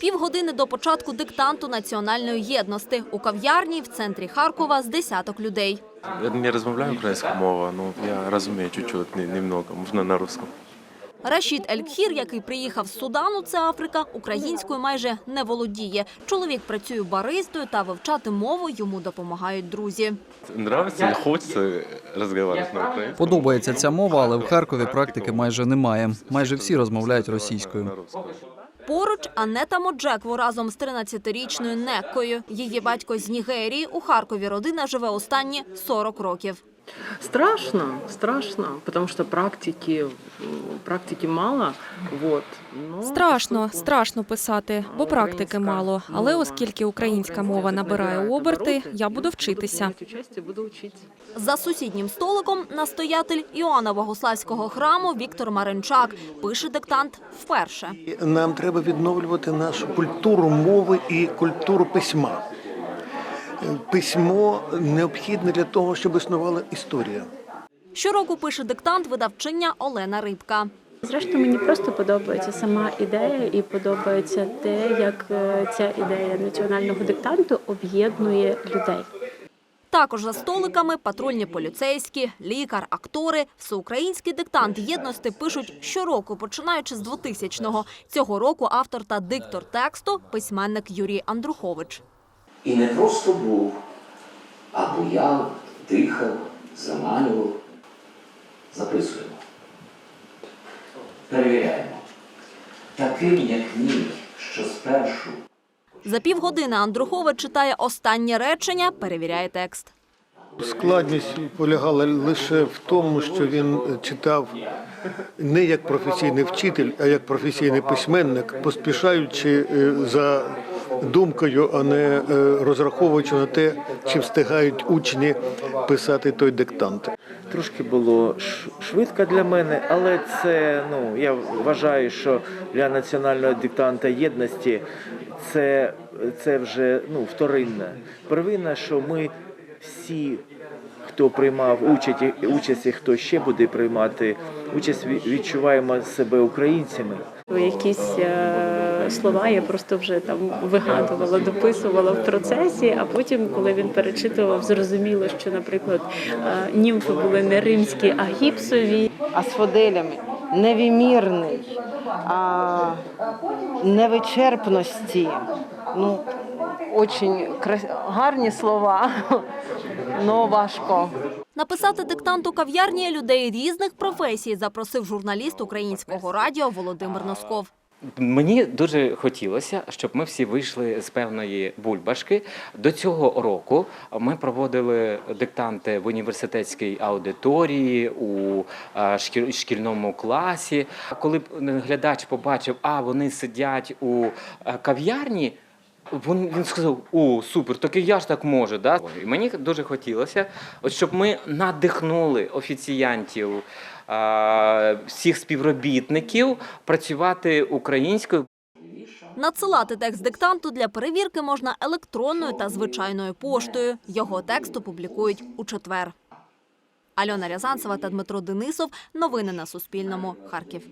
Півгодини до початку диктанту національної єдності у кав'ярні в центрі Харкова з десяток людей. Я не розмовляю українською мовою, ну я розумію чуть-чуть, не- немного, можна на русском. Рашід Елькхір, який приїхав з Судану, це Африка, українською майже не володіє. Чоловік працює баристою та вивчати мову йому допомагають друзі. Нравится, хочеться розмовляти на українському. Подобається ця мова, але в Харкові практики майже немає. Майже всі розмовляють російською. Поруч Анета Моджекву разом з 13-річною Неккою. Її батько з Нігерії. У Харкові родина живе останні 40 років. Страшно, страшно, потому что практики, практики мало. Вот. Но Страшно, страшно писати, бо практики мало. Але оскільки українська мова набирає оберти, я буду вчитися. За сусіднім столиком настоятель Іоанна Богославського храму Віктор Маринчак пише диктант вперше. Нам треба відновлювати нашу культуру мови і культуру письма. Письмо необхідне для того, щоб існувала історія. Щороку пише диктант видавчиня Олена Рибка. Зрештою, мені просто подобається сама ідея, і подобається те, як е, ця ідея національного диктанту об'єднує людей. Також за столиками патрульні поліцейські, лікар, актори. Всеукраїнський диктант єдності пишуть щороку, починаючи з 2000-го. Цього року автор та диктор тексту – письменник Юрій Андрухович. І не просто був, а буяв, дихав, заманював. Записуємо. Перевіряємо. Таким, як мій, що спершу За півгодини Андрухович читає останнє речення, перевіряє текст. Складність полягала лише в тому, що він читав не як професійний вчитель, а як професійний письменник, поспішаючи е, за думкою, а не е, розраховуючи на те, чи встигають учні писати той диктант. Трошки було швидко для мене, але це ну я вважаю, що для національного диктанта єдності це, це вже ну вторинне. Первинне, що ми всі, хто приймав участь, участь і хто ще буде приймати участь, відчуваємо себе українцями. Якісь е, слова я просто вже там вигадувала, дописувала в процесі, а потім, коли він перечитував, зрозуміло, що, наприклад, е, німфи були не римські, а гіпсові. асфоделями, невімірний, а, невичерпності. Ну, очень крас- гарні слова, але важко. Написати диктант у кав'ярні людей різних професій запросив журналіст українського радіо Володимир Носков. Мені дуже хотілося, щоб ми всі вийшли з певної бульбашки. До цього року ми проводили диктанти в університетській аудиторії у е, шкільному класі. Коли б глядач побачив, а вони сидять у е, кав'ярні. Він, він сказав: о, супер, так і я ж так можу. Да? І мені дуже хотілося, от щоб ми надихнули офіціянтів, а, всіх співробітників працювати українською. Надсилати текст диктанту для перевірки можна електронною та звичайною поштою. Його текст опублікують у четвер. Альона Рязанцева та Дмитро Денисов. Новини на Суспільному. Харків.